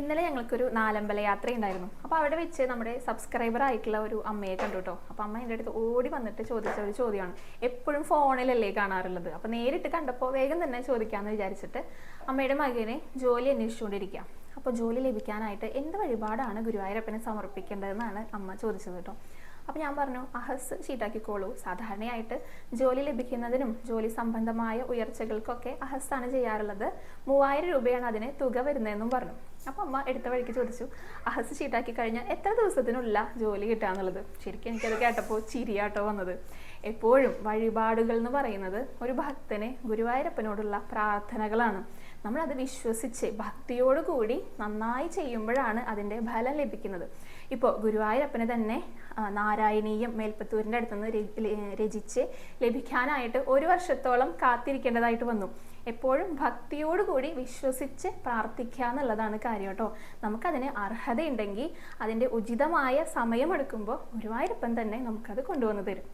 ഇന്നലെ ഞങ്ങൾക്കൊരു നാലമ്പല യാത്ര ഉണ്ടായിരുന്നു. അപ്പോൾ അവിടെ വെച്ച് നമ്മുടെ സബ്സ്ക്രൈബർ ആയിട്ടുള്ള ഒരു അമ്മയെ കണ്ടു കേട്ടോ അപ്പോൾ അമ്മ എന്റെ അടുത്ത് ഓടി വന്നിട്ട് ചോദിച്ച ഒരു ചോദ്യമാണ്. എപ്പോഴും ഫോണിലല്ലേ കാണാറുള്ളത്? അപ്പോൾ നേരിട്ട് കണ്ടപ്പോൾ വേഗം തന്നെ ചോദിക്കാമെന്ന് വിചാരിച്ചിട്ട് അമ്മയുടെ മകനെ ജോലി അന്വേഷിച്ചുകൊണ്ടിരിക്കുക അപ്പോൾ ജോലി ലഭിക്കാനായിട്ട് എന്ത് വഴിപാടാണ് ഗുരുവായൂരപ്പനെ സമർപ്പിക്കേണ്ടതെന്നാണ് അമ്മ ചോദിച്ചത് കേട്ടോ അപ്പോൾ ഞാൻ പറഞ്ഞു അഹസ് ഷീട്ടാക്കിക്കോളൂ സാധാരണയായിട്ട് ജോലി ലഭിക്കുന്നതിനും ജോലി സംബന്ധമായ ഉയർച്ചകൾക്കൊക്കെ അഹസ്സാണ് ചെയ്യാറുള്ളത്. മൂവായിരം രൂപയാണ് അതിന് തുക വരുന്നതെന്നും പറഞ്ഞു. അപ്പോൾ അമ്മ എടുത്ത വഴിക്ക് ചോദിച്ചു അഹസ് ഷീട്ടാക്കി കഴിഞ്ഞാൽ എത്ര ദിവസത്തിനുള്ള ജോലി കിട്ടാന്നുള്ളത്? ശരിക്കും എനിക്കത് കേട്ടപ്പോൾ ചിരിയാട്ടോ വന്നത്. എപ്പോഴും വഴിപാടുകൾ എന്ന് പറയുന്നത് ഒരു ഭക്തനെ ഗുരുവായൂരപ്പനോടുള്ള പ്രാർത്ഥനകളാണ്. നമ്മളത് വിശ്വസിച്ച് ഭക്തിയോടുകൂടി നന്നായി ചെയ്യുമ്പോഴാണ് അതിന്റെ ഫലം ലഭിക്കുന്നത്. ഇപ്പോൾ ഗുരുവായൂരപ്പന് തന്നെ നാരായണീയം മേൽപ്പത്തൂരിന്റെ അടുത്തുനിന്ന് രചിച്ച് ലഭിക്കാനായിട്ട് ഒരു വർഷത്തോളം കാത്തിരിക്കേണ്ടതായിട്ട് വന്നു. എപ്പോഴും ഭക്തിയോടുകൂടി വിശ്വസിച്ച് പ്രാർത്ഥിക്കുക എന്നുള്ളതാണ് കാര്യം കേട്ടോ. നമുക്കതിന് അർഹതയുണ്ടെങ്കിൽ അതിന്റെ ഉചിതമായ സമയമെടുക്കുമ്പോൾ ഗുരുവായൂരപ്പൻ തന്നെ നമുക്കത് കൊണ്ടുവന്നു തരും.